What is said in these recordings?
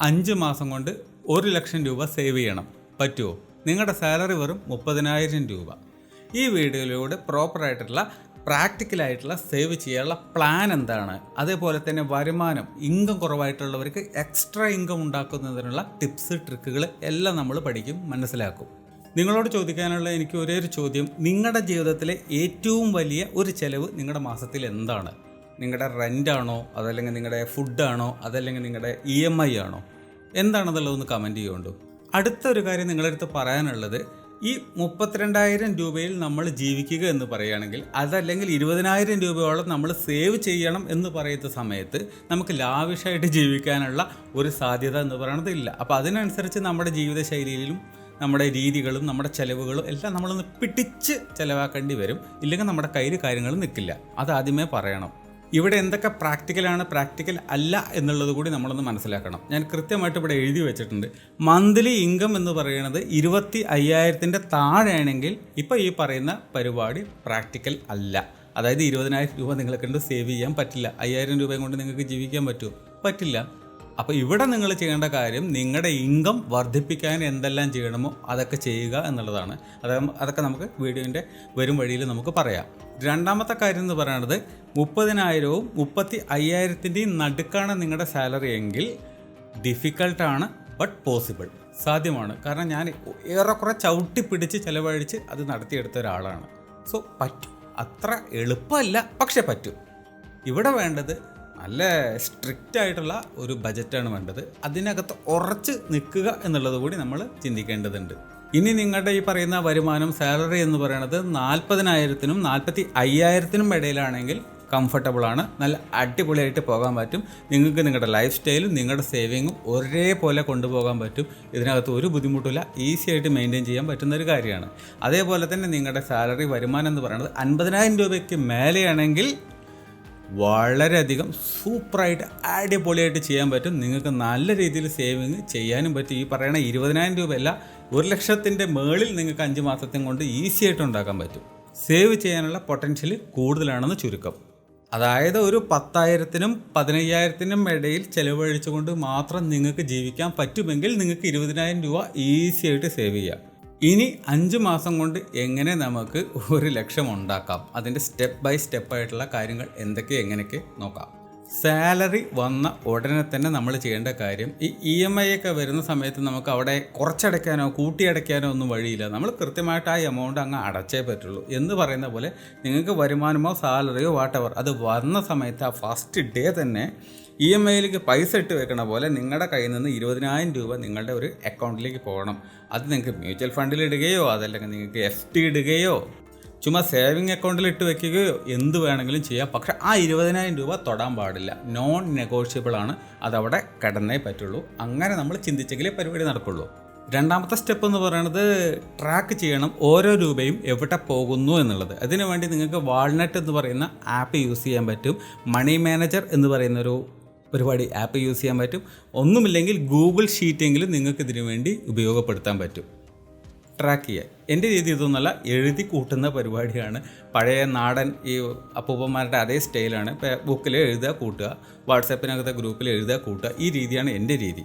അഞ്ച് മാസം കൊണ്ട് ഒരു ലക്ഷം രൂപ സേവ് ചെയ്യണം. പറ്റുമോ നിങ്ങളുടെ സാലറി വെറും മുപ്പതിനായിരം രൂപ. ഈ വീഡിയോയിലൂടെ പ്രോപ്പറായിട്ടുള്ള പ്രാക്ടിക്കലായിട്ടുള്ള സേവ് ചെയ്യാനുള്ള പ്ലാൻ എന്താണ്? അതേപോലെ തന്നെ വരുമാനം ഇൻകം കുറവായിട്ടുള്ളവർക്ക് എക്സ്ട്രാ ഇൻകം ഉണ്ടാക്കുന്നതിനുള്ള ടിപ്സ് ട്രിക്കുകൾ എല്ലാം നമ്മൾ പഠിക്കും മനസ്സിലാക്കും. നിങ്ങളോട് ചോദിക്കാനുള്ള എനിക്ക് ഒരേ ഒരു ചോദ്യം നിങ്ങളുടെ ജീവിതത്തിലെ ഏറ്റവും വലിയ ഒരു ചെലവ് നിങ്ങളുടെ മാസത്തിൽ എന്താണ്? നിങ്ങളുടെ റെന്റാണോ അതല്ലെങ്കിൽ നിങ്ങളുടെ ഫുഡാണോ? അതല്ലെങ്കിൽ നിങ്ങളുടെ ഇ എം ഐ ആണോ? എന്താണെന്നുള്ളതൊന്ന് കമന്റ് ചെയ്യുകൊണ്ടു അടുത്തൊരു കാര്യം നിങ്ങളുടെ അടുത്ത് പറയാനുള്ളത് ഈ മുപ്പത്തിരണ്ടായിരം രൂപയിൽ നമ്മൾ ജീവിക്കുക എന്ന് പറയുകയാണെങ്കിൽ അതല്ലെങ്കിൽ ഇരുപതിനായിരം രൂപയോളം നമ്മൾ സേവ് ചെയ്യണം എന്ന് പറയുന്ന സമയത്ത് നമുക്ക് ലാവിഷായിട്ട് ജീവിക്കാനുള്ള ഒരു സാധ്യത എന്ന് പറയുന്നത് ഇല്ല. അപ്പോൾ അതിനനുസരിച്ച് നമ്മുടെ ജീവിതശൈലിയിലും നമ്മുടെ രീതികളും നമ്മുടെ ചിലവുകളും എല്ലാം നമ്മളൊന്ന് പിടിച്ച് ചിലവാക്കേണ്ടി വരും. ഇല്ലെങ്കിൽ നമ്മുടെ കയ്യിൽ കാര്യങ്ങൾ നിൽക്കില്ല. അതാദ്യമേ പറയണം. ഇവിടെ എന്തൊക്കെ പ്രാക്ടിക്കലാണ് പ്രാക്ടിക്കൽ അല്ല എന്നുള്ളത് കൂടി നമ്മളൊന്ന് മനസ്സിലാക്കണം. ഞാൻ കൃത്യമായിട്ട് ഇവിടെ എഴുതി വെച്ചിട്ടുണ്ട്. മന്ത്ലി ഇൻകം എന്ന് പറയുന്നത് ഇരുപത്തി അയ്യായിരത്തിന്റെ താഴെയാണെങ്കിൽ ഇപ്പോൾ ഈ പറയുന്ന പരിപാടി പ്രാക്ടിക്കൽ അല്ല. അതായത് ഇരുപതിനായിരം രൂപ നിങ്ങളെ കണ്ട് സേവ് ചെയ്യാൻ പറ്റില്ല. അയ്യായിരം രൂപയും കൊണ്ട് നിങ്ങൾക്ക് ജീവിക്കാൻ പറ്റുമോ? പറ്റില്ല. അപ്പോൾ ഇവിടെ നിങ്ങൾ ചെയ്യേണ്ട കാര്യം നിങ്ങളുടെ ഇൻകം വർദ്ധിപ്പിക്കാൻ എന്തെല്ലാം ചെയ്യണമോ അതൊക്കെ ചെയ്യുക എന്നുള്ളതാണ്. അത് അതൊക്കെ നമുക്ക് വീഡിയോന്റെ വരും വഴിയിൽ നമുക്ക് പറയാം. രണ്ടാമത്തെ കാര്യം എന്ന് പറയുന്നത് മുപ്പതിനായിരവും മുപ്പത്തി അയ്യായിരത്തിന്റെയും നടുക്കാണ് നിങ്ങളുടെ സാലറി എങ്കിൽ ഡിഫിക്കൾട്ടാണ് ബട്ട് പോസിബിൾ സാധ്യമാണ്. കാരണം ഞാൻ ഏറെക്കുറെ ചവിട്ടി പിടിച്ച് ചിലവഴിച്ച് അത് നടത്തിയെടുത്ത ഒരാളാണ്. സോ പറ്റും. അത്ര എളുപ്പമല്ല പക്ഷെ പറ്റും. ഇവിടെ വേണ്ടത് നല്ല സ്ട്രിക്റ്റ് ആയിട്ടുള്ള ഒരു ബജറ്റാണ് വേണ്ടത്. അതിനകത്ത് ഉറച്ച് നിൽക്കുക എന്നുള്ളത് കൂടി നമ്മൾ ചിന്തിക്കേണ്ടതുണ്ട്. ഇനി നിങ്ങളുടെ ഈ പറയുന്ന വരുമാനം സാലറി എന്ന് പറയുന്നത് നാൽപ്പതിനായിരത്തിനും നാൽപ്പത്തി അയ്യായിരത്തിനും ഇടയിലാണെങ്കിൽ കംഫർട്ടബിൾ ആണ്. നല്ല അടിപൊളിയായിട്ട് പോകാൻ പറ്റും. നിങ്ങൾക്ക് നിങ്ങളുടെ ലൈഫ് സ്റ്റൈലും നിങ്ങളുടെ സേവിങ്ങും ഒരേപോലെ കൊണ്ടുപോകാൻ പറ്റും. ഇതിനകത്ത് ഒരു ബുദ്ധിമുട്ടില്ല ഈസി ആയിട്ട് മെയിന്റെയിൻ ചെയ്യാൻ പറ്റുന്ന ഒരു കാര്യമാണ്. അതേപോലെ തന്നെ നിങ്ങളുടെ സാലറി വരുമാനം എന്ന് പറയുന്നത് അൻപതിനായിരം രൂപയ്ക്ക് മേലെയാണെങ്കിൽ വളരെയധികം സൂപ്പറായിട്ട് അടിപൊളിയായിട്ട് ചെയ്യാൻ പറ്റും. നിങ്ങൾക്ക് നല്ല രീതിയിൽ സേവിങ് ചെയ്യാനും പറ്റും. ഈ പറയുന്ന ഇരുപതിനായിരം രൂപയല്ല ഒരു ലക്ഷത്തിന്റെ മേളിൽ നിങ്ങൾക്ക് അഞ്ച് മാസത്തിനും കൊണ്ട് ഈസി ആയിട്ട് ഉണ്ടാക്കാൻ പറ്റും. സേവ് ചെയ്യാനുള്ള പൊട്ടൻഷ്യൽ കൂടുതലാണെന്ന് ചുരുക്കം. അതായത് ഒരു പത്തായിരത്തിനും പതിനയ്യായിരത്തിനും ഇടയിൽ ചിലവഴിച്ചുകൊണ്ട് മാത്രം നിങ്ങൾക്ക് ജീവിക്കാൻ പറ്റുമെങ്കിൽ നിങ്ങൾക്ക് ഇരുപതിനായിരം രൂപ ഈസി ആയിട്ട് സേവ് ചെയ്യാം. ഇനി അഞ്ച് മാസം കൊണ്ട് എങ്ങനെ നമുക്ക് ഒരു ലക്ഷം ഉണ്ടാക്കാം? അതിന്റെ സ്റ്റെപ്പ് ബൈ സ്റ്റെപ്പ് ആയിട്ടുള്ള കാര്യങ്ങൾ എന്തൊക്കെ എങ്ങനെയൊക്കെ നോക്കാം. സാലറി വന്ന ഉടനെ തന്നെ നമ്മൾ ചെയ്യേണ്ട കാര്യം ഈ ഇ എം ഐ ഒക്കെ വരുന്ന സമയത്ത് നമുക്ക് അവിടെ കുറച്ചടയ്ക്കാനോ കൂട്ടിയടയ്ക്കാനോ ഒന്നും വഴിയില്ല. നമ്മൾ കൃത്യമായിട്ട് ആ എമൗണ്ട് അങ്ങ് അടച്ചേ പറ്റുള്ളൂ. എന്ന് പറയുന്ന പോലെ നിങ്ങൾക്ക് വരുമാനമോ സാലറിയോ വാട്ടവർ അത് വന്ന സമയത്ത് ആ ഫസ്റ്റ് ഡേ തന്നെ ഇ എം ഐയിലേക്ക് പൈസ ഇട്ട് വെക്കണ പോലെ നിങ്ങളുടെ കയ്യിൽ നിന്ന് ഇരുപതിനായിരം രൂപ നിങ്ങളുടെ ഒരു അക്കൗണ്ടിലേക്ക് പോകണം. അത് നിങ്ങൾക്ക് മ്യൂച്വൽ ഫണ്ടിൽ ഇടുകയോ അതല്ലെങ്കിൽ നിങ്ങൾക്ക് എഫ് ടി ഇടുകയോ ചുമ്മാ സേവിങ് അക്കൗണ്ടിൽ ഇട്ട് വെക്കുകയോ എന്ത് വേണമെങ്കിലും ചെയ്യാം. പക്ഷേ ആ ഇരുപതിനായിരം രൂപ തൊടാൻ പാടില്ല. നോൺ നെഗോഷ്യബിൾ ആണ്. അതവിടെ കിടന്നേ പറ്റുള്ളൂ. അങ്ങനെ നമ്മൾ ചിന്തിച്ചെങ്കിലേ പരിപാടി നടക്കുള്ളൂ. രണ്ടാമത്തെ സ്റ്റെപ്പ് എന്ന് പറയുന്നത് ട്രാക്ക് ചെയ്യണം ഓരോ രൂപയും എവിടെ പോകുന്നു എന്നുള്ളത്. അതിനുവേണ്ടി നിങ്ങൾക്ക് വാൾനട്ട് എന്ന് പറയുന്ന ആപ്പ് യൂസ് ചെയ്യാൻ പറ്റും. മണി മാനേജർ എന്ന് പറയുന്ന ഒരു പരിപാടി ആപ്പ് യൂസ് ചെയ്യാൻ പറ്റും. ഒന്നുമില്ലെങ്കിൽ ഗൂഗിൾ ഷീറ്റെങ്കിലും നിങ്ങൾക്ക് ഇതിനു വേണ്ടി ഉപയോഗപ്പെടുത്താൻ പറ്റും. ട്രാക്ക് ചെയ്യാൻ. എന്റെ രീതി ഇതൊന്നുമല്ല എഴുതി കൂട്ടുന്ന പരിപാടിയാണ്. പഴയ നാടൻ ഈ അപ്പൂപ്പന്മാരുടെ അതേ സ്റ്റൈലാണ് ബുക്കിൽ എഴുതുക കൂട്ടുക. വാട്സാപ്പിനകത്തെ ഗ്രൂപ്പിൽ എഴുതുക കൂട്ടുക. ഈ രീതിയാണ് എന്റെ രീതി.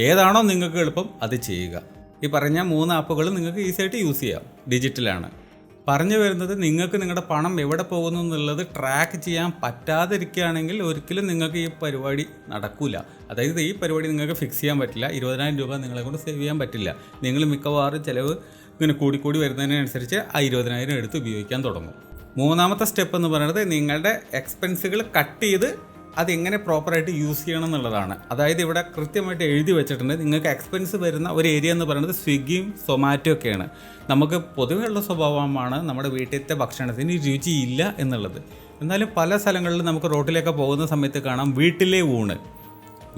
ഏതാണോ നിങ്ങൾക്ക് എളുപ്പം അത് ചെയ്യുക. ഈ പറഞ്ഞ മൂന്ന് ആപ്പുകളും നിങ്ങൾക്ക് ഈസിയായിട്ട് യൂസ് ചെയ്യാം. ഡിജിറ്റലാണ് പറഞ്ഞു വരുന്നത് നിങ്ങൾക്ക് നിങ്ങളുടെ പണം എവിടെ പോകുന്നു എന്നുള്ളത് ട്രാക്ക് ചെയ്യാൻ പറ്റാതിരിക്കുകയാണെങ്കിൽ ഒരിക്കലും നിങ്ങൾക്ക് ഈ പരിപാടി നടക്കില്ല അതായത് ഈ പരിപാടി നിങ്ങൾക്ക് ഫിക്സ് ചെയ്യാൻ പറ്റില്ല. ഇരുപതിനായിരം രൂപ നിങ്ങളെ കൊണ്ട് സേവ് ചെയ്യാൻ പറ്റില്ല. നിങ്ങൾ മിക്കവാറും ചിലവ് ഇങ്ങനെ കൂടിക്കൂടി വരുന്നതിനനുസരിച്ച് ആ ഇരുപതിനായിരം എടുത്ത് ഉപയോഗിക്കാൻ തുടങ്ങും. മൂന്നാമത്തെ സ്റ്റെപ്പ് എന്ന് പറയുന്നത് നിങ്ങളുടെ എക്സ്പെൻസുകൾ കട്ട് ചെയ്ത് അതെങ്ങനെ പ്രോപ്പറായിട്ട് യൂസ് ചെയ്യണം എന്നുള്ളതാണ് അതായത് ഇവിടെ കൃത്യമായിട്ട് എഴുതി വെച്ചിട്ടുണ്ട്. നിങ്ങൾക്ക് എക്സ്പെൻസ് വരുന്ന ഒരു ഏരിയ എന്ന് പറയുന്നത് സ്വിഗ്ഗിയും സൊമാറ്റോ ഒക്കെയാണ്. നമുക്ക് പൊതുവെയുള്ള സ്വഭാവമാണ് നമ്മുടെ വീട്ടിലത്തെ ഭക്ഷണത്തിന് രുചിയില്ല എന്നുള്ളത്. എന്നാലും പല സ്ഥലങ്ങളിലും നമുക്ക് റോട്ടിലേക്ക് പോകുന്ന സമയത്ത് കാണാം വീട്ടിലെ ഊണ്.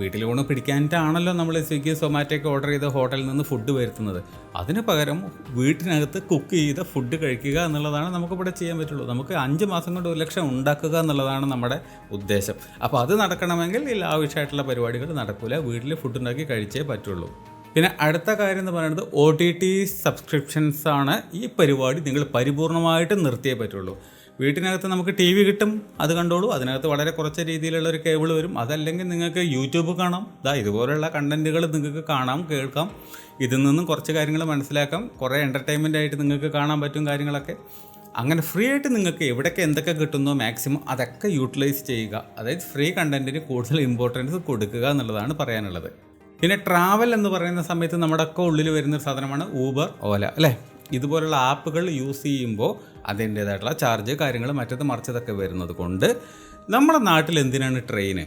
വീട്ടിൽ ഊണ് പിടിക്കാനായിട്ടാണല്ലോ നമ്മൾ സ്വിഗ്ഗി സൊമാറ്റോ ഓർഡർ ചെയ്ത ഹോട്ടലിൽ നിന്ന് ഫുഡ് വരുത്തുന്നത്. അതിന് പകരം വീട്ടിനകത്ത് കുക്ക് ചെയ്ത ഫുഡ് കഴിക്കുക എന്നുള്ളതാണ് നമുക്കിവിടെ ചെയ്യാൻ പറ്റുള്ളൂ. നമുക്ക് അഞ്ച് മാസം കൊണ്ട് ഒരു ലക്ഷം ഉണ്ടാക്കുക എന്നുള്ളതാണ് നമ്മുടെ ഉദ്ദേശം. അപ്പോൾ അത് നടക്കണമെങ്കിൽ ഈ ആവശ്യമായിട്ടുള്ള പരിപാടികൾ നടക്കില്ല വീട്ടിൽ ഫുഡ് ഉണ്ടാക്കി കഴിച്ചേ പറ്റുള്ളൂ. പിന്നെ അടുത്ത കാര്യം എന്ന് പറയുന്നത് ഒ ടി ടി സബ്സ്ക്രിപ്ഷൻസാണ് ഈ പരിപാടി നിങ്ങൾ പരിപൂർണമായിട്ട് നിർത്തിയേ പറ്റുള്ളൂ. വീട്ടിനകത്ത് നമുക്ക് ടി വി കിട്ടും അത് കണ്ടോളൂ. അതിനകത്ത് വളരെ കുറച്ച് രീതിയിലുള്ള ഒരു കേബിൾ വരും. അതല്ലെങ്കിൽ നിങ്ങൾക്ക് യൂട്യൂബ് കാണാം. ഇതാ ഇതുപോലെയുള്ള കണ്ടന്റുകൾ നിങ്ങൾക്ക് കാണാം കേൾക്കാം. ഇതിൽ നിന്നും കുറച്ച് കാര്യങ്ങൾ മനസ്സിലാക്കാം. കുറേ എന്റർടൈൻമെന്റ് ആയിട്ട് നിങ്ങൾക്ക് കാണാൻ പറ്റും കാര്യങ്ങളൊക്കെ. അങ്ങനെ ഫ്രീ ആയിട്ട് നിങ്ങൾക്ക് എവിടെയൊക്കെ എന്തൊക്കെ കിട്ടുന്നോ മാക്സിമം അതൊക്കെ യൂട്ടിലൈസ് ചെയ്യുക. അതായത് ഫ്രീ കണ്ടന്റിന് കൂടുതൽ ഇമ്പോർട്ടൻസ് കൊടുക്കുക എന്നുള്ളതാണ് പറയാനുള്ളത്. പിന്നെ ട്രാവൽ എന്ന് പറയുന്ന സമയത്ത് നമ്മുടെ ഒക്കെ ഉള്ളിൽ വരുന്ന സാധനമാണ് ഊബർ ഓല അല്ലേ? ഇതുപോലുള്ള ആപ്പുകൾ യൂസ് ചെയ്യുമ്പോൾ അതിന്റേതായിട്ടുള്ള ചാർജ് കാര്യങ്ങൾ മറ്റത് മറിച്ചതൊക്കെ വരുന്നത് കൊണ്ട് നമ്മുടെ നാട്ടിൽ എന്തിനാണ് ട്രെയിന്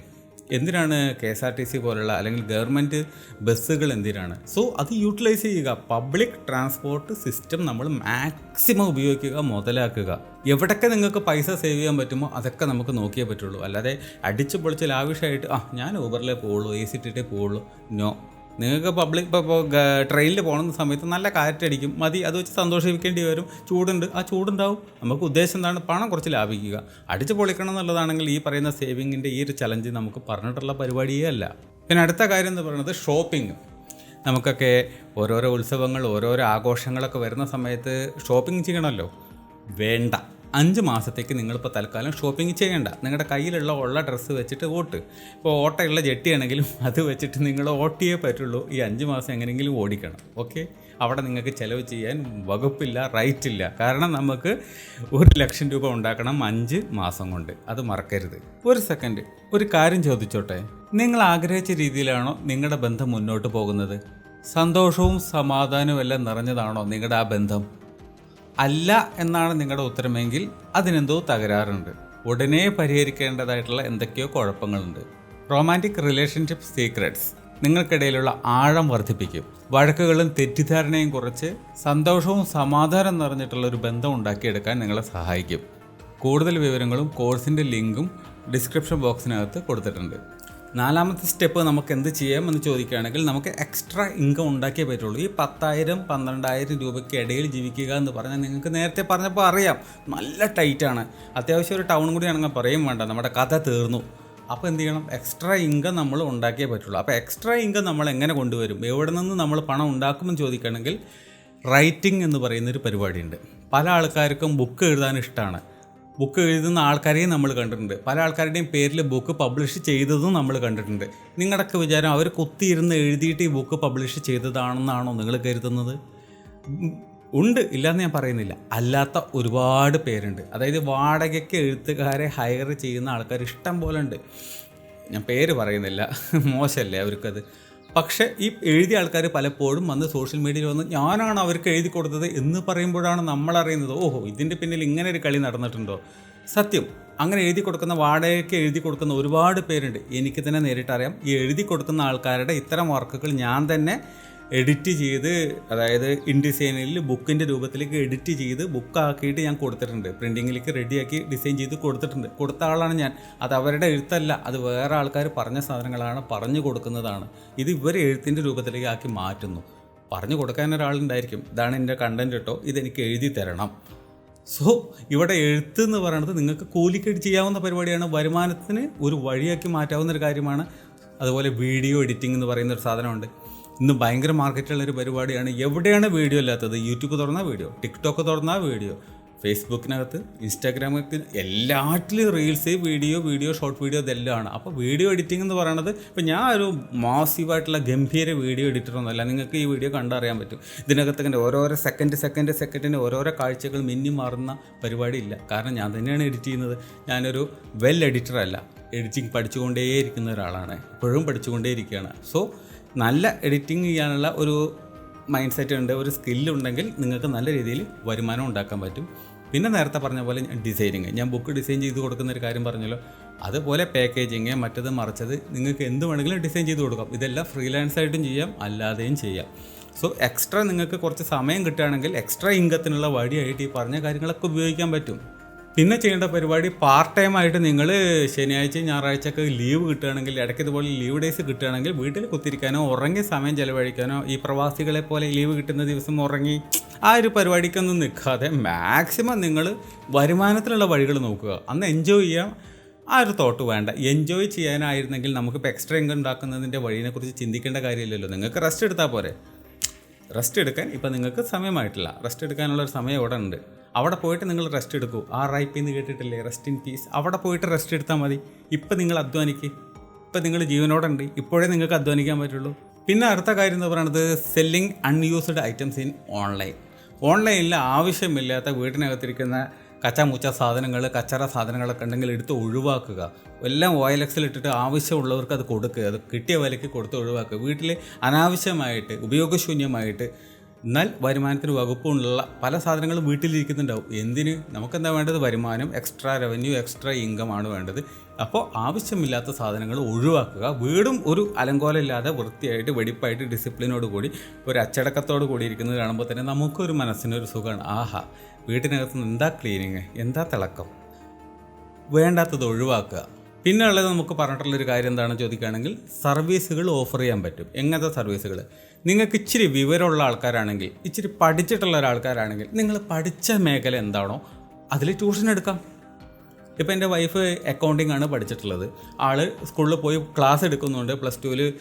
എന്തിനാണ് K S R T C പോലുള്ള അല്ലെങ്കിൽ ഗവൺമെന്റ് ബസ്സുകൾ എന്തിനാണ്? സോ അത് യൂട്ടിലൈസ് ചെയ്യുക. പബ്ലിക് ട്രാൻസ്പോർട്ട് സിസ്റ്റം നമ്മൾ മാക്സിമം ഉപയോഗിക്കുക മുതലാക്കുക. എവിടൊക്കെ നിങ്ങൾക്ക് പൈസ സേവ് ചെയ്യാൻ പറ്റുമോ അതൊക്കെ നമുക്ക് നോക്കിയേ പറ്റുള്ളൂ. അല്ലാതെ അടിച്ചു പൊളിച്ച് ലാവിഷായിട്ട് ആ ഞാൻ ഊബറിലേ പോവുള്ളൂ എ സി ഇട്ടിട്ടേ പോവുള്ളൂ. നോ നിങ്ങൾക്ക് പബ്ലിക് ഇപ്പോൾ ട്രെയിനിൽ പോകുന്ന സമയത്ത് നല്ല കാറ്റടിക്കും. മതി അത് വെച്ച് സന്തോഷിപ്പിക്കേണ്ടി വരും. ചൂടുണ്ട് ആ ചൂടുണ്ടാവും. നമുക്ക് ഉദ്ദേശം എന്താണ്? പണം കുറച്ച് ലാഭിക്കുക. അടിച്ച് പൊളിക്കണം എന്നുള്ളതാണെങ്കിൽ ഈ പറയുന്ന സേവിങ്ങിന്റെ ഈ ഒരു ചലഞ്ച് നമുക്ക് പറഞ്ഞിട്ടുള്ള പരിപാടിയേ അല്ല. പിന്നെ അടുത്ത കാര്യം എന്ന് പറയുന്നത് ഷോപ്പിംഗ് നമുക്കൊക്കെ ഓരോരോ ഉത്സവങ്ങൾ ഓരോരോ ആഘോഷങ്ങളൊക്കെ വരുന്ന സമയത്ത് ഷോപ്പിംഗ് ചെയ്യണമല്ലോ. വേണ്ട. അഞ്ച് മാസത്തേക്ക് നിങ്ങളിപ്പോൾ തൽക്കാലം ഷോപ്പിംഗ് ചെയ്യേണ്ട. നിങ്ങളുടെ കയ്യിലുള്ള ഉള്ള ഡ്രസ്സ് വെച്ചിട്ട് ഓട്ട്. ഇപ്പോൾ ഓട്ടയുള്ള ജെട്ടിയാണെങ്കിലും അത് വെച്ചിട്ട് നിങ്ങൾ ഓട്ടിയേ പറ്റുള്ളൂ. ഈ അഞ്ച് മാസം എങ്ങനെയെങ്കിലും ഓടിക്കണം. ഓക്കെ? അവിടെ നിങ്ങൾക്ക് ചിലവ് ചെയ്യാൻ വകുപ്പില്ല റൈറ്റ് ഇല്ല. കാരണം നമുക്ക് ഒരു ലക്ഷം രൂപ ഉണ്ടാക്കണം അഞ്ച് മാസം കൊണ്ട്. അത് മറക്കരുത്. ഒരു സെക്കൻഡ് ഒരു കാര്യം ചോദിച്ചോട്ടെ? നിങ്ങൾ ആഗ്രഹിച്ച രീതിയിലാണോ നിങ്ങളുടെ ബന്ധം മുന്നോട്ട് പോകുന്നത്? സന്തോഷവും സമാധാനവും എല്ലാം നിറഞ്ഞതാണോ നിങ്ങളുടെ ആ ബന്ധം? അല്ല എന്നാണ് നിങ്ങളുടെ ഉത്തരമെങ്കിൽ അതിനെന്തോ തകരാറുണ്ട്. ഉടനെ പരിഹരിക്കേണ്ടതായിട്ടുള്ള എന്തൊക്കെയോ കുഴപ്പങ്ങളുണ്ട്. റൊമാന്റിക് റിലേഷൻഷിപ്പ് സീക്രട്സ് നിങ്ങൾക്കിടയിലുള്ള ആഴം വർദ്ധിപ്പിക്കും. വഴക്കുകളും തെറ്റിദ്ധാരണയും കുറച്ച് സന്തോഷവും സമാധാനം നിറഞ്ഞിട്ടുള്ള ഒരു ബന്ധം ഉണ്ടാക്കിയെടുക്കാൻ നിങ്ങളെ സഹായിക്കും. കൂടുതൽ വിവരങ്ങളും കോഴ്സിന്റെ ലിങ്കും ഡിസ്ക്രിപ്ഷൻ ബോക്സിനകത്ത് കൊടുത്തിട്ടുണ്ട്. നാലാമത്തെ സ്റ്റെപ്പ് നമുക്ക് എന്ത് ചെയ്യാം എന്ന് ചോദിക്കുകയാണെങ്കിൽ നമുക്ക് എക്സ്ട്രാ ഇൻകം ഉണ്ടാക്കിയേ പറ്റുള്ളൂ. ഈ പത്തായിരം പന്ത്രണ്ടായിരം രൂപയ്ക്ക് ഇടയിൽ ജീവിക്കുക എന്ന് പറഞ്ഞാൽ നിങ്ങൾക്ക് നേരത്തെ പറഞ്ഞപ്പോൾ അറിയാം. നല്ല ടൈറ്റാണ് അത്യാവശ്യം ഒരു ടൗൺ കൂടി ആണെങ്കിൽ പറയും വേണ്ട നമ്മുടെ കഥ തീർന്നു. അപ്പോൾ എന്ത് ചെയ്യണം? എക്സ്ട്രാ ഇൻകം നമ്മൾ ഉണ്ടാക്കിയേ പറ്റുള്ളൂ. അപ്പോൾ എക്സ്ട്രാ ഇൻകം നമ്മൾ എങ്ങനെ കൊണ്ടുവരും? എവിടെ നിന്ന് നമ്മൾ പണം ഉണ്ടാക്കുമെന്ന് ചോദിക്കുകയാണെങ്കിൽ റൈറ്റിംഗ് എന്ന് പറയുന്നൊരു പരിപാടിയുണ്ട്. പല ആൾക്കാർക്കും ബുക്ക് എഴുതാൻ ഇഷ്ടമാണ്. ബുക്ക് എഴുതുന്ന ആൾക്കാരെയും നമ്മൾ കണ്ടിട്ടുണ്ട്. പല ആൾക്കാരുടെയും പേരിൽ ബുക്ക് പബ്ലിഷ് ചെയ്തതും നമ്മൾ കണ്ടിട്ടുണ്ട്. നിങ്ങളുടെയൊക്കെ വിചാരം അവർ കുത്തിയിരുന്ന് എഴുതിയിട്ട് ഈ ബുക്ക് പബ്ലിഷ് ചെയ്തതാണെന്നാണോ നിങ്ങൾ കരുതുന്നത്? ഉണ്ട്. ഇല്ലയെന്ന് ഞാൻ പറയുന്നില്ല. അല്ലാത്ത ഒരുപാട് പേരുണ്ട്. അതായത് വാടകയ്ക്ക് എഴുത്തുകാരെ ഹയർ ചെയ്യുന്ന ആൾക്കാർ ഇഷ്ടം പോലെ ഉണ്ട്. ഞാൻ പേര് പറയുന്നില്ല. മോശമല്ലേ അവർക്കത്? പക്ഷേ ഈ എഴുതിയ ആൾക്കാർ പലപ്പോഴും വന്ന് സോഷ്യൽ മീഡിയയിൽ വന്ന് ഞാനാണ് അവർക്ക് എഴുതി കൊടുത്തത് എന്ന് പറയുമ്പോഴാണ് നമ്മൾ അറിയുന്നത് ഓഹോ ഇതിന്റെ പിന്നിൽ ഇങ്ങനെ ഒരു കളി നടന്നിട്ടുണ്ടോ? സത്യം അങ്ങനെ എഴുതി കൊടുക്കുന്ന വാടകയ്ക്ക് എഴുതി കൊടുക്കുന്ന ഒരുപാട് പേരുണ്ട്. എനിക്ക് തന്നെ നേരിട്ടറിയാം ഈ എഴുതി കൊടുക്കുന്ന ആൾക്കാരുടെ ഇത്തരം വർക്കുകൾ ഞാൻ തന്നെ എഡിറ്റ് ചെയ്ത് അതായത് ഇൻഡിസൈനിൽ ബുക്കിന്റെ രൂപത്തിലേക്ക് എഡിറ്റ് ചെയ്ത് ബുക്കാക്കിയിട്ട് ഞാൻ കൊടുത്തിട്ടുണ്ട്. പ്രിന്റിങ്ങിലേക്ക് റെഡിയാക്കി ഡിസൈൻ ചെയ്ത് കൊടുത്തിട്ടുണ്ട്. കൊടുത്ത ആളാണ് ഞാൻ. അത് അവരുടെ എഴുത്തല്ല. അത് വേറെ ആൾക്കാർ പറഞ്ഞ സാധനങ്ങളാണ് പറഞ്ഞു കൊടുക്കുന്നതാണ്. ഇത് ഇവർ എഴുത്തിന്റെ രൂപത്തിലേക്ക് ആക്കി മാറ്റുന്നു. പറഞ്ഞു കൊടുക്കാൻ ഒരാളുണ്ടായിരിക്കും. ഇതാണ് എന്റെ കണ്ടന്റ് കേട്ടോ ഇതെനിക്ക് എഴുതി തരണം. സോ ഇവിടെ എഴുത്ത് എന്ന് പറയുന്നത് നിങ്ങൾക്ക് കൂലിക്കെട്ട് ചെയ്യാവുന്ന പരിപാടിയാണ്. വരുമാനത്തിന് ഒരു വഴിയാക്കി മാറ്റാവുന്ന ഒരു കാര്യമാണ്. അതുപോലെ വീഡിയോ എഡിറ്റിംഗ് എന്ന് പറയുന്ന ഒരു സാധനമുണ്ട്. ഇന്ന് ഭയങ്കര മാർക്കറ്റുള്ള ഒരു പരിപാടിയാണ്. എവിടെയാണ് വീഡിയോ ഇല്ലാത്തത്? യൂട്യൂബ് തുറന്നാൽ വീഡിയോ ടിക്ടോക്ക് തുറന്നാൽ വീഡിയോ ഫേസ്ബുക്കിനകത്ത് ഇൻസ്റ്റാഗ്രാമൊക്കെ എല്ലാറ്റിലും reels video video short video ഇതെല്ലാമാണ്. അപ്പോൾ വീഡിയോ എഡിറ്റിംഗ് എന്ന് പറയുന്നത് ഇപ്പോൾ ഞാൻ ഒരു മാസീവായിട്ടുള്ള ഗംഭീര വീഡിയോ എഡിറ്ററൊന്നുമല്ല. നിങ്ങൾക്ക് ഈ വീഡിയോ കണ്ടറിയാൻ പറ്റും. ഇതിനകത്ത് ഇങ്ങനെ ഓരോരോ സെക്കൻഡ് സെക്കൻഡ് സെക്കൻഡിന് ഓരോരോ കാഴ്ചകൾ മിന്നി മാറുന്ന പരിപാടി ഇല്ല കാരണം ഞാൻ തന്നെയാണ് എഡിറ്റ് ചെയ്യുന്നത്. ഞാനൊരു വെൽ എഡിറ്റർ അല്ല എഡിറ്റിംഗ് പഠിച്ചുകൊണ്ടേയിരിക്കുന്ന ഒരാളാണ്. ഇപ്പോഴും പഠിച്ചുകൊണ്ടേയിരിക്കുകയാണ്. സോ നല്ല എഡിറ്റിംഗ് ചെയ്യാനുള്ള ഒരു മൈൻഡ് സെറ്റ് ഉണ്ട് ഒരു സ്കില്ലുണ്ടെങ്കിൽ നിങ്ങൾക്ക് നല്ല രീതിയിൽ വരുമാനം ഉണ്ടാക്കാൻ പറ്റും. പിന്നെ നേരത്തെ പറഞ്ഞ പോലെ ഡിസൈനിങ് ഞാൻ ബുക്ക് ഡിസൈൻ ചെയ്ത് കൊടുക്കുന്ന ഒരു കാര്യം പറഞ്ഞല്ലോ. അതുപോലെ പാക്കേജിങ് മറ്റത് മറിച്ചത് നിങ്ങൾക്ക് എന്ത് വേണമെങ്കിലും ഡിസൈൻ ചെയ്ത് കൊടുക്കാം. ഇതെല്ലാം ഫ്രീലാൻസ് ആയിട്ടും ചെയ്യാം അല്ലാതെയും ചെയ്യാം. സോ എക്സ്ട്രാ നിങ്ങൾക്ക് കുറച്ച് സമയം കിട്ടുകയാണെങ്കിൽ എക്സ്ട്രാ ഇൻകത്തിനുള്ള വഴിയായിട്ട് ഈ പറഞ്ഞ കാര്യങ്ങളൊക്കെ ഉപയോഗിക്കാൻ പറ്റും. പിന്നെ ചെയ്യേണ്ട പരിപാടി പാർട്ട് ടൈം ആയിട്ട് നിങ്ങൾ ശനിയാഴ്ച ഞായറാഴ്ച ഒക്കെ ലീവ് കിട്ടുകയാണെങ്കിൽ ഇടയ്ക്ക് ഇതുപോലെ ലീവ് ഡേയ്സ് കിട്ടുകയാണെങ്കിൽ വീട്ടിൽ കുത്തിരിക്കാനോ ഉറങ്ങി സമയം ചിലവഴിക്കാനോ ഈ പ്രവാസികളെ പോലെ ലീവ് കിട്ടുന്ന ദിവസം ഉറങ്ങി ആ ഒരു പരിപാടിക്കൊന്നും നിൽക്കാതെ മാക്സിമം നിങ്ങൾ വരുമാനത്തിലുള്ള വഴികൾ നോക്കുക. അന്ന് എൻജോയ് ചെയ്യാം. ആ ഒരു തോട്ട് വേണ്ട. എൻജോയ് ചെയ്യാനായിരുന്നെങ്കിൽ നമുക്കിപ്പോൾ എക്സ്ട്രാ ഇൻകം ഉണ്ടാക്കുന്നതിന്റെ വഴിയെക്കുറിച്ച് ചിന്തിക്കേണ്ട കാര്യമില്ലല്ലോ. നിങ്ങൾക്ക് റെസ്റ്റ് എടുത്താൽ പോരെ. റെസ്റ്റ് എടുക്കാൻ ഇപ്പം നിങ്ങൾക്ക് സമയമായിട്ടില്ല. റെസ്റ്റ് എടുക്കാനുള്ള ഒരു സമയം ഇവിടെ ഉണ്ട് അവിടെ പോയിട്ട് നിങ്ങൾ റെസ്റ്റ് എടുക്കൂ. ആർ ഐ പി എന്ന് കേട്ടിട്ടില്ലേ? റെസ്റ്റ് ഇൻ പീസ് അവിടെ പോയിട്ട് റെസ്റ്റ് എടുത്താൽ മതി. ഇപ്പം നിങ്ങൾ അധ്വാനിക്ക്. ഇപ്പം നിങ്ങൾ ജീവനോടുണ്ട്. ഇപ്പോഴേ നിങ്ങൾക്ക് അധ്വാനിക്കാൻ പറ്റുള്ളൂ. പിന്നെ അടുത്ത കാര്യം എന്ന് പറയുന്നത് selling unused items in online ഓൺലൈനിൽ ആവശ്യമില്ലാത്ത വീട്ടിനകത്തിരിക്കുന്ന കച്ചാമുച്ച സാധനങ്ങൾ കച്ചറ സാധനങ്ങളൊക്കെ ഉണ്ടെങ്കിൽ എടുത്ത് ഒഴിവാക്കുക. എല്ലാം ഓയിലക്സിൽ ഇട്ടിട്ട് ആവശ്യമുള്ളവർക്ക് അത് കൊടുക്കുക. അത് കിട്ടിയ വിലയ്ക്ക് കൊടുത്ത് ഒഴിവാക്കുക. വീട്ടിൽ അനാവശ്യമായിട്ട് ഉപയോഗശൂന്യമായിട്ട് എന്നാൽ വരുമാനത്തിന് വകുപ്പുള്ള പല സാധനങ്ങളും വീട്ടിലിരിക്കുന്നുണ്ടാവും. എന്തിന്? നമുക്കെന്താ വേണ്ടത്? വരുമാനം എക്സ്ട്രാ റവന്യൂ എക്സ്ട്രാ ഇൻകം ആണ് വേണ്ടത്. അപ്പോൾ ആവശ്യമില്ലാത്ത സാധനങ്ങൾ ഒഴിവാക്കുക. വീടും ഒരു അലങ്കോലമില്ലാതെ വൃത്തിയായിട്ട് വെടിപ്പായിട്ട് ഡിസിപ്ലിനോട് കൂടി ഒരു അച്ചടക്കത്തോട് കൂടി ഇരിക്കുന്നത് കാണുമ്പോൾ തന്നെ നമുക്കൊരു മനസ്സിനൊരു സുഖമാണ്. ആഹാ വീട്ടിനകത്ത് എന്താ ക്ലീനിങ് എന്താ തിളക്കം? വേണ്ടാത്തത് ഒഴിവാക്കുക. പിന്നെ ഉള്ളത് നമുക്ക് പറഞ്ഞിട്ടുള്ളൊരു കാര്യം എന്താണെന്ന് ചോദിക്കുകയാണെങ്കിൽ സർവീസുകൾ ഓഫർ ചെയ്യാൻ പറ്റും. എങ്ങനത്തെ സർവീസുകൾ? നിങ്ങൾക്ക് ഇച്ചിരി വിവരമുള്ള ആൾക്കാരാണെങ്കിൽ ഇച്ചിരി പഠിച്ചിട്ടുള്ള ഒരാൾക്കാരാണെങ്കിൽ നിങ്ങൾ പഠിച്ച മേഖല എന്താണോ അതിൽ ട്യൂഷൻ എടുക്കാം. ഇപ്പോൾ എന്റെ വൈഫ് അക്കൗണ്ടിങ് ആണ് പഠിച്ചിട്ടുള്ളത്. ആൾ സ്കൂളിൽ പോയി ക്ലാസ് എടുക്കുന്നുണ്ട്. പ്ലസ് ടുവിൽ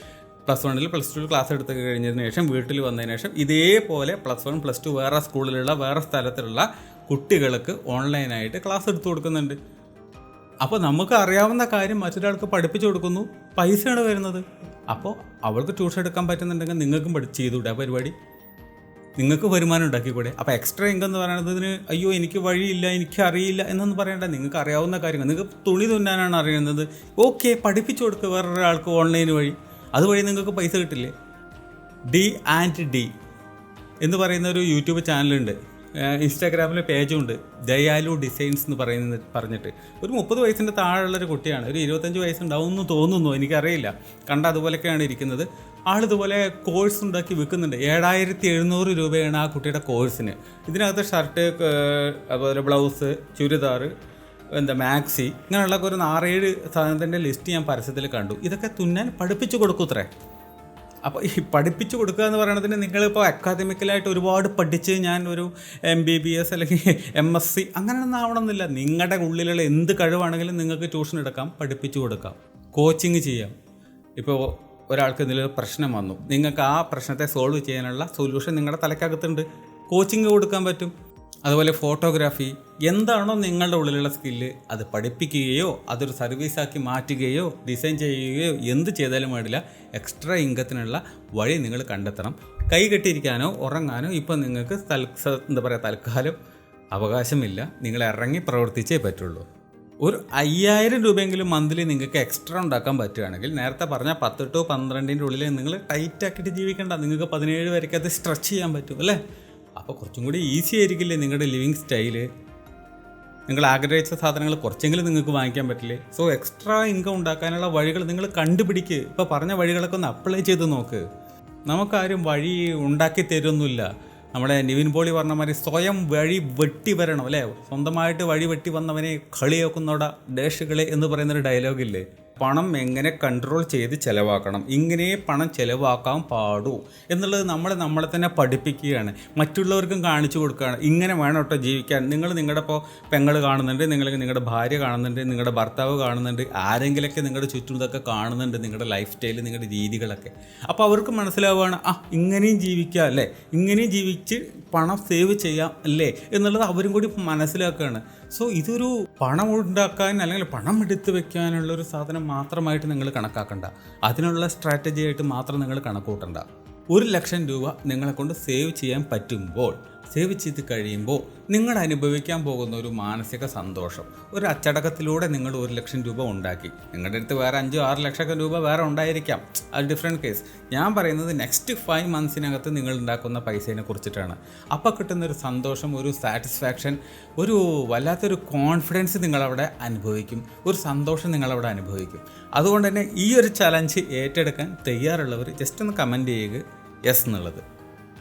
പ്ലസ് വണ്ണിൽ പ്ലസ് ടുവിൽ ക്ലാസ് എടുത്ത് കഴിഞ്ഞതിന് ശേഷം വീട്ടിൽ വന്നതിന് ശേഷം ഇതേപോലെ പ്ലസ് വൺ പ്ലസ് ടു വേറെ സ്കൂളിലുള്ള വേറെ സ്ഥലത്തിലുള്ള കുട്ടികൾക്ക് ഓൺലൈനായിട്ട് ക്ലാസ് എടുത്തു കൊടുക്കുന്നുണ്ട്. അപ്പോൾ നമുക്ക് അറിയാവുന്ന കാര്യം മറ്റൊരാൾക്ക് പഠിപ്പിച്ചു കൊടുക്കുന്നു പൈസയാണ് വരുന്നത്. അപ്പോൾ അവൾക്ക് ട്യൂഷൻ എടുക്കാൻ പറ്റുന്നുണ്ടെങ്കിൽ നിങ്ങൾക്കും പഠി ചെയ്തുകൂടെ ആ പരിപാടി? നിങ്ങൾക്ക് വരുമാനം ഉണ്ടാക്കിക്കൂടെ? അപ്പോൾ എക്സ്ട്രാ ഇൻകം എന്ന് പറയുന്നതിന് അയ്യോ എനിക്ക് വഴിയില്ല എനിക്ക് അറിയില്ല എന്നൊന്നും പറയണ്ട. നിങ്ങൾക്ക് അറിയാവുന്ന കാര്യങ്ങൾ. നിങ്ങൾക്ക് തുണി തുന്നാനാണ് അറിയുന്നത്. ഓക്കെ പഠിപ്പിച്ചു കൊടുക്കുക വേറൊരാൾക്ക് ഓൺലൈൻ വഴി. അതുവഴി നിങ്ങൾക്ക് പൈസ കിട്ടില്ലേ? ഡി ആൻഡ് ഡി എന്ന് പറയുന്ന ഒരു യൂട്യൂബ് ചാനലുണ്ട് ഇൻസ്റ്റാഗ്രാമിൽ പേജുണ്ട്. ദയാലു ഡിസൈൻസ് എന്ന് പറയുന്ന പറഞ്ഞിട്ട്. ഒരു മുപ്പത് വയസ്സിന്റെ താഴെയുള്ളൊരു കുട്ടിയാണ്. ഒരു ഇരുപത്തഞ്ച് വയസ്സുണ്ടാവും എന്ന് തോന്നുന്നു. എനിക്കറിയില്ല. കണ്ട അതുപോലെയൊക്കെയാണ് ഇരിക്കുന്നത്. ആളിതുപോലെ കോഴ്സ് ഉണ്ടാക്കി വിൽക്കുന്നുണ്ട് ഏഴായിരത്തി എഴുന്നൂറ് രൂപയാണ് ആ കുട്ടിയുടെ കോഴ്സിന് ഇതിനകത്ത് ഷർട്ട് അതുപോലെ ബ്ലൗസ് ചുരിദാർ എന്താ മാക്സി ഇങ്ങനെയുള്ള ഒരു ആറേഴ് സാധനത്തിന്റെ ലിസ്റ്റ് ഞാൻ പരസ്യത്തിൽ കണ്ടു. ഇതൊക്കെ തുന്നാൻ പഠിപ്പിച്ചു കൊടുക്കൂത്രേ. അപ്പോൾ ഈ പഠിപ്പിച്ചു കൊടുക്കുക എന്ന് പറയുന്നതിന് നിങ്ങളിപ്പോൾ അക്കാദമിക്കലായിട്ട് ഒരുപാട് പഠിച്ച് ഞാൻ ഒരു എം ബി ബി എസ് അല്ലെങ്കിൽ എം എസ് സി അങ്ങനെയൊന്നും ആവണമെന്നില്ല നിങ്ങളുടെ ഉള്ളിലുള്ള എന്ത് കഴിവാണെങ്കിലും നിങ്ങൾക്ക് ട്യൂഷൻ എടുക്കാം പഠിപ്പിച്ചു കൊടുക്കാം കോച്ചിങ് ചെയ്യാം. ഇപ്പോൾ ഒരാൾക്ക് എന്തെങ്കിലും പ്രശ്നം വന്നു. നിങ്ങൾക്ക് ആ പ്രശ്നത്തെ സോൾവ് ചെയ്യാനുള്ള സൊല്യൂഷൻ നിങ്ങളുടെ തലക്കകത്തുണ്ട് കോച്ചിങ് കൊടുക്കാൻ പറ്റും. അതുപോലെ ഫോട്ടോഗ്രാഫി എന്താണോ നിങ്ങളുടെ ഉള്ളിലുള്ള സ്കില്ല് അത് പഠിപ്പിക്കുകയോ അതൊരു സർവീസാക്കി മാറ്റുകയോ ഡിസൈൻ ചെയ്യുകയോ എന്ത് ചെയ്താലും വേണ്ടില്ല എക്സ്ട്രാ ഇൻകത്തിനുള്ള വഴി നിങ്ങൾ കണ്ടെത്തണം. കൈ കെട്ടിയിരിക്കാനോ ഉറങ്ങാനോ ഇപ്പം നിങ്ങൾക്ക് തൽ എന്താ പറയുക തൽക്കാലം അവകാശമില്ല. നിങ്ങൾ ഇറങ്ങി പ്രവർത്തിച്ചേ പറ്റുള്ളൂ. ഒരു അയ്യായിരം രൂപയെങ്കിലും മന്ത്ലി നിങ്ങൾക്ക് എക്സ്ട്രാ ഉണ്ടാക്കാൻ പറ്റുകയാണെങ്കിൽ നേരത്തെ പറഞ്ഞ പത്ത് ടു പന്ത്രണ്ടിന്റെ ഉള്ളിൽ നിങ്ങൾ ടൈറ്റ് ആക്കിയിട്ട് ജീവിക്കേണ്ട. നിങ്ങൾക്ക് പതിനേഴ് വരയ്ക്ക് അത് സ്ട്രെച്ച് ചെയ്യാൻ പറ്റും അല്ലേ? അപ്പോൾ കുറച്ചും കൂടി ഈസി ആയിരിക്കില്ലേ നിങ്ങളുടെ ലിവിങ് സ്റ്റൈൽ നിങ്ങൾ ആഗ്രഹിച്ച സാധനങ്ങൾ കുറച്ചെങ്കിലും നിങ്ങൾക്ക് വാങ്ങിക്കാൻ പറ്റില്ലേ? സോ എക്സ്ട്രാ ഇൻകം ഉണ്ടാക്കാനുള്ള വഴികൾ നിങ്ങൾ കണ്ടുപിടിക്ക്. ഇപ്പോൾ പറഞ്ഞ വഴികളൊക്കെ ഒന്ന് അപ്ലൈ ചെയ്ത് നോക്ക്. നമുക്കാരും വഴി ഉണ്ടാക്കി തരുമൊന്നുമില്ല നമ്മുടെ നിവിൻ പോളി പറഞ്ഞ മാതിരി സ്വയം വഴി വെട്ടി വരണം അല്ലേ? സ്വന്തമായിട്ട് വഴി വെട്ടി വന്നവനെ കളിയാക്കുന്നോട ഡേഷുകളെ എന്ന് പറയുന്നൊരു ഡയലോഗില്ലേ പണം എങ്ങനെ കൺട്രോൾ ചെയ്ത് ചിലവാക്കണം? ഇങ്ങനെ പണം ചിലവാക്കാൻ പാടൂ. എന്നുള്ളത് നമ്മളെ നമ്മളെ തന്നെ പഠിപ്പിക്കുകയാണ്. മറ്റുള്ളവർക്കും കാണിച്ചു കൊടുക്കുകയാണ്. ഇങ്ങനെ വേണം കേട്ടോ ജീവിക്കാൻ. നിങ്ങൾ നിങ്ങളുടെ ഇപ്പോൾ പെങ്ങൾ കാണുന്നുണ്ട് നിങ്ങൾ നിങ്ങളുടെ ഭാര്യ കാണുന്നുണ്ട് നിങ്ങളുടെ ഭർത്താവ് കാണുന്നുണ്ട് ആരെങ്കിലൊക്കെ നിങ്ങളുടെ ചുറ്റും ഇതൊക്കെ കാണുന്നുണ്ട് നിങ്ങളുടെ ലൈഫ് സ്റ്റൈൽ നിങ്ങളുടെ രീതികളൊക്കെ. അപ്പോൾ അവർക്ക് മനസ്സിലാവുകയാണ് ആ ഇങ്ങനെയും ജീവിക്കാം അല്ലേ? ഇങ്ങനെയും ജീവിച്ച് പണം സേവ് ചെയ്യാം അല്ലേ? എന്നുള്ളത് അവരും കൂടി മനസ്സിലാക്കുകയാണ്. സോ ഇതൊരു പണം ഉണ്ടാക്കാൻ അല്ലെങ്കിൽ പണം എടുത്ത് വെക്കാനുള്ള ഒരു സാധനം മാത്രമായിട്ട് നിങ്ങൾ കണക്കാക്കണ്ട. അതിനുള്ള സ്ട്രാറ്റജി ആയിട്ട് മാത്രം നിങ്ങൾ കണക്കൂട്ടണ്ട ഒരു ലക്ഷം രൂപ നിങ്ങളെ കൊണ്ട് സേവ് ചെയ്യാൻ പറ്റുമ്പോൾ സേവ് ചെയ്ത് കഴിയുമ്പോൾ നിങ്ങൾ അനുഭവിക്കാൻ പോകുന്ന ഒരു മാനസിക സന്തോഷം. ഒരു അച്ചടക്കത്തിലൂടെ നിങ്ങൾ ഒരു ലക്ഷം രൂപ ഉണ്ടാക്കി. നിങ്ങളുടെ അടുത്ത് വേറെ അഞ്ചോ ആറ് ലക്ഷം രൂപ വേറെ ഉണ്ടായിരിക്കാം. അത് ഡിഫറെന്റ് കേസ് ഞാൻ പറയുന്നത് നെക്സ്റ്റ് ഫൈവ് മന്ത്സിനകത്ത് നിങ്ങൾ ഉണ്ടാക്കുന്ന പൈസയെ കുറിച്ചിട്ടാണ്. അപ്പോൾ കിട്ടുന്ന ഒരു സന്തോഷം ഒരു സാറ്റിസ്ഫാക്ഷൻ ഒരു വല്ലാത്തൊരു കോൺഫിഡൻസ് നിങ്ങളവിടെ അനുഭവിക്കും. ഒരു സന്തോഷം നിങ്ങളവിടെ അനുഭവിക്കും. അതുകൊണ്ട് തന്നെ ഈ ഒരു ചലഞ്ച് ഏറ്റെടുക്കാൻ തയ്യാറുള്ളവർ ജസ്റ്റ് ഒന്ന് കമന്റ് ചെയ്യുക. യെസ് എന്നുള്ളത്.